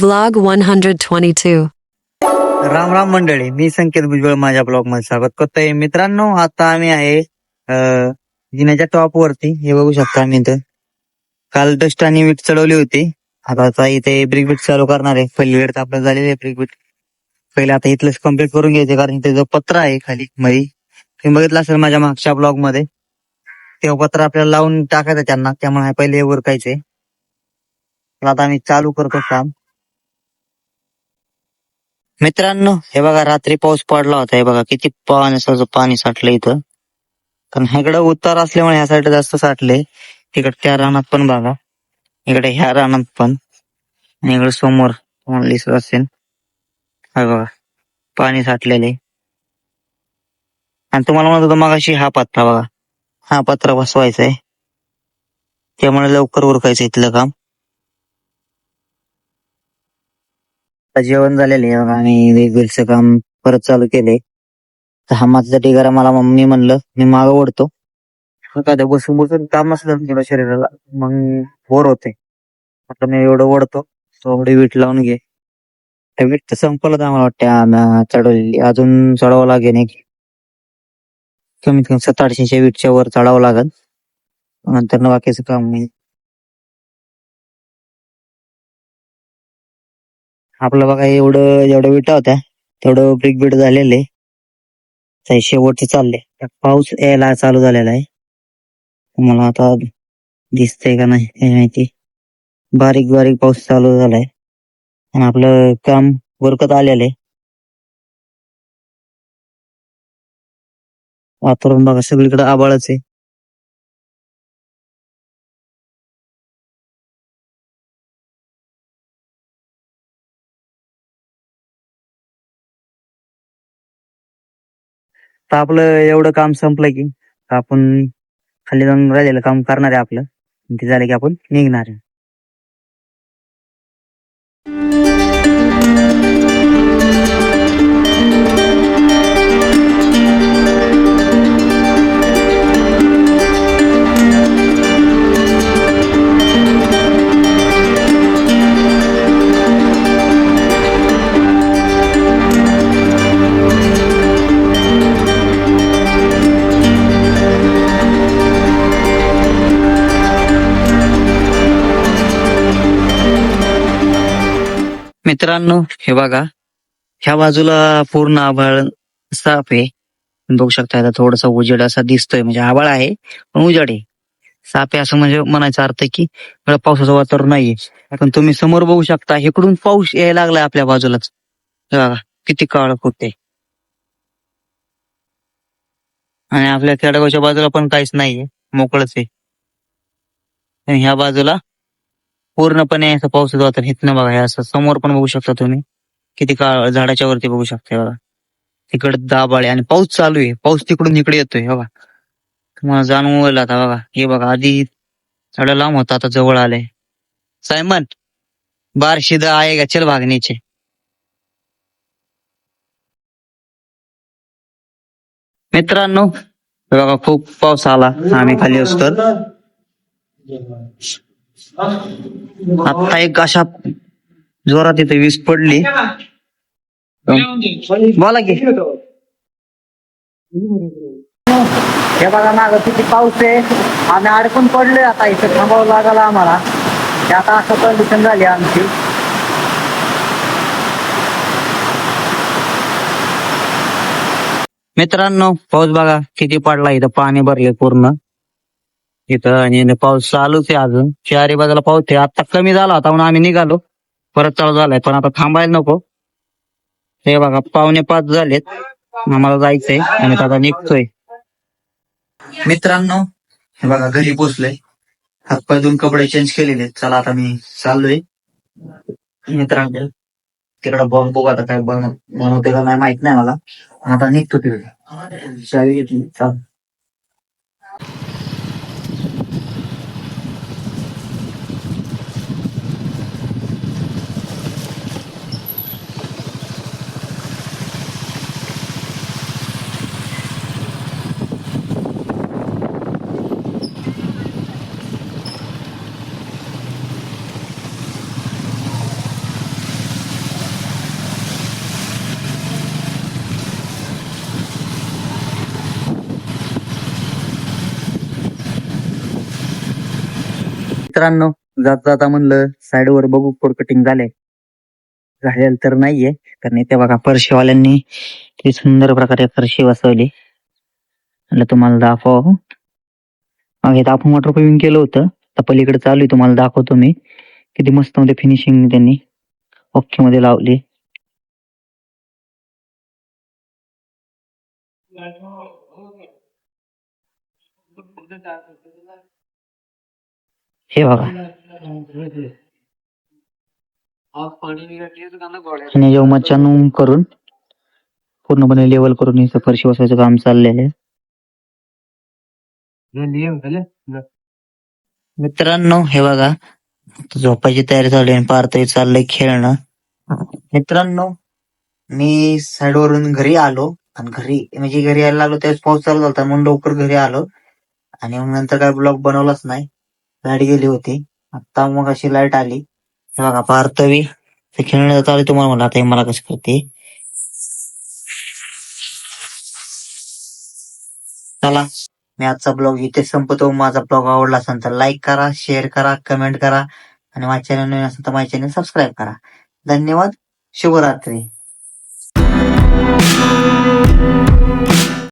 Vlog 122. Ram Ram मंडळी मी संकेत भुजबळ माझ्या ब्लॉगमध्ये स्वागत करतोय. मित्रांनो आता आम्ही आहे जिन्याच्या टॉप वरती. हे बघू शकता आम्ही इथं. काल डस्ट आणि वीट चढवली होती. आता इथे ब्रिक बीट चालू करणार आहे. पहिली वेळ तर आपलं झालेली आहे ब्रिक बीट पहिले आता इथलंच कंप्लीट करून घ्यायचे कारण इथे जो पत्र आहे खाली मधी. तुम्ही बघितलं असेल माझ्या मागच्या ब्लॉगमध्ये. तेव्हा पत्र आपल्याला लावून टाकायचं त्यांना. त्यामुळे हे पहिले उरकायचे. तर आता आम्ही चालू करतो काम. मित्रांनो हे बघा रात्री पाऊस पडला होता. हे बघा किती पाण्याचं पाणी साठलं इथं. कारण ह्याकडं उतार असल्यामुळे ह्या साईड जास्त साठले. तिकडे त्या रानात पण बघा. इकडे ह्या रानात पण. आणि इकडे समोर दिसत असेल. हा बघा पाणी साठलेले आणि तुम्हाला म्हणत होतो मगाशी हा पत्रा बघा. हा पत्रा बसवायचा आहे. त्यामुळे लवकर उरकायचं इथलं काम. आता जेवण झालेले आहे बघा. आणि वेगवेगळं काम परत चालू केले तर हा माझा मला मम्मी म्हणलं मी माग ओढतो. एखाद्या बसून बसून काम असलं तुला शरीराला मग बोर होते. म्हटलं मी एवढं ओढतो. थोडी वीट लावून घे. त्या वीट तर संपलं आम्हाला वाटते. चढवलेली अजून चढावं लागेल एक. कमीत कमी सात आठशेच्या वीटच्या वर चढावं लागल. नंतर बाकीचं काम आपलं बघा एवढं जेवढं विटा होत्या. तेवढं ब्रिक बीट झालेले. शेवटचे चालले. पाऊस यायला चालू झालेला आहे. मला आता दिसतंय का नाही हे माहिती. बारीक बारीक पाऊस चालू झालाय. आणि आपलं काम वरकत आलेलं आहे. वातावरण बघा सगळीकडे आबाळच आहे. तर आपलं एवढं काम संपलं की आपण खाली जाऊन राहिलेलं काम करणार आहे आपलं. ते झालं की आपण निघणार आहे. मित्रांनो हे बघा. ह्या बाजूला पूर्ण आभाळ साफ आहे. बघू शकता आता थोडस उजेड असा दिसतोय म्हणजे आभाळ आहे पण उजेड आहे. साप आहे असं म्हणजे म्हणायचा अर्थ की पावसाचं वातावरण नाहीये. पण तुम्ही समोर बघू शकता इकडून पाऊस यायला लागलाय आपल्या बाजूलाच. हे बघा किती काळ होते आणि आपल्या खेडगावच्या बाजूला पण काहीच नाहीये मोकळच आहे. ह्या बाजूला पूर्णपणे असं पावसाचं वातावरण इथनं बघा हे असं समोर पण बघू शकता तुम्ही. किती काळ झाडाच्या वरती बघू शकता बघा. तिकडे दाबाळे आणि पाऊस चालू आहे. पाऊस तिकडून इकडे येतोय बघा. तुम्हाला जाणून आता बघा. हे बघा आधी झाड लांब होता आता जवळ आलंय सायमन बारशीद आहे का? चल भागणीचे. मित्रांनो बघा खूप पाऊस आला. आम्ही खाली असतो आता एक अशा जोरात इथे वीज पडली. बोला की. हे बघा माग किती पाऊस आहे. आम्ही अडकून पडलोय आता इथे. थांबावं लागला आम्हाला. ते आता असं कंडिशन झाली आमची. मित्रांनो पाऊस बघा किती पडला. इथं पाणी भरले पूर्ण. इथं आणि पाऊस चालूच आहे अजून. चारी बाजूला पाऊस आहे. आता कमी झाला होता म्हणून आम्ही निघालो. परत चालू झालाय. पण आता थांबायला नको. हे बघा पावणे पाच झालेत. आम्हाला जायचंय आणि आता निघतोय. मित्रांनो हे बघा घरी पोचलोय. हातपाय दोन कपडे चेंज केलेले चला आता मी चाललोय. मित्रांनो तिकडे बॉम्ब बघ आता काय बनवते का नाही माहीत नाही मला. आता निघतो तिकडे. चावी घेतली. चाल. मित्रांनो जात जाता म्हणलं साईडवर बघू कोड कटिंग झाले झालेलं तर नाहीये कारण इथे बघा फरशीवाल्यांनी किती सुंदर प्रकारे फरशी बसवली म्हणलं तुम्हाला दाखव हो. मग हे आपण वॉटर प्रूफिंग केलं होतं. आता पलीकडे चालू आहे तुम्हाला दाखवतो मी. किती मस्त मध्ये फिनिशिंग त्यांनी ओके मध्ये लावली. हे बघा. आणि जेव्हा मच्छान करून पूर्णपणे लेवल करून इथं फरशी बसवायचं काम चाललेलं आहे. मित्रांनो हे बघा. झोपायची तयारी चालू आहे पार्थही चाललंय खेळणं. मित्रांनो मी साईडवरून घरी आलो. आणि घरी म्हणजे घरी यायला लागलो त्यावेळेस पाऊस चालू झाला म्हणून लवकर घरी आलो. आणि मग नंतर काय ब्लॉग बनवलाच नाही. लाइट गेली होती. आता मग अशी लाइट आली. हे बघा पार्थवी ते खेळणं चालू तुम्हाला म्हणलं आता हे मला कसं करते चला मी आजचा ब्लॉग इथे संपतो. माझा ब्लॉग आवडला असेल तर लाईक करा शेअर करा कमेंट करा. आणि माझ्या चॅनल नवीन असेल तर माझ्या चॅनल सबस्क्राईब करा. धन्यवाद. शुभरात्री.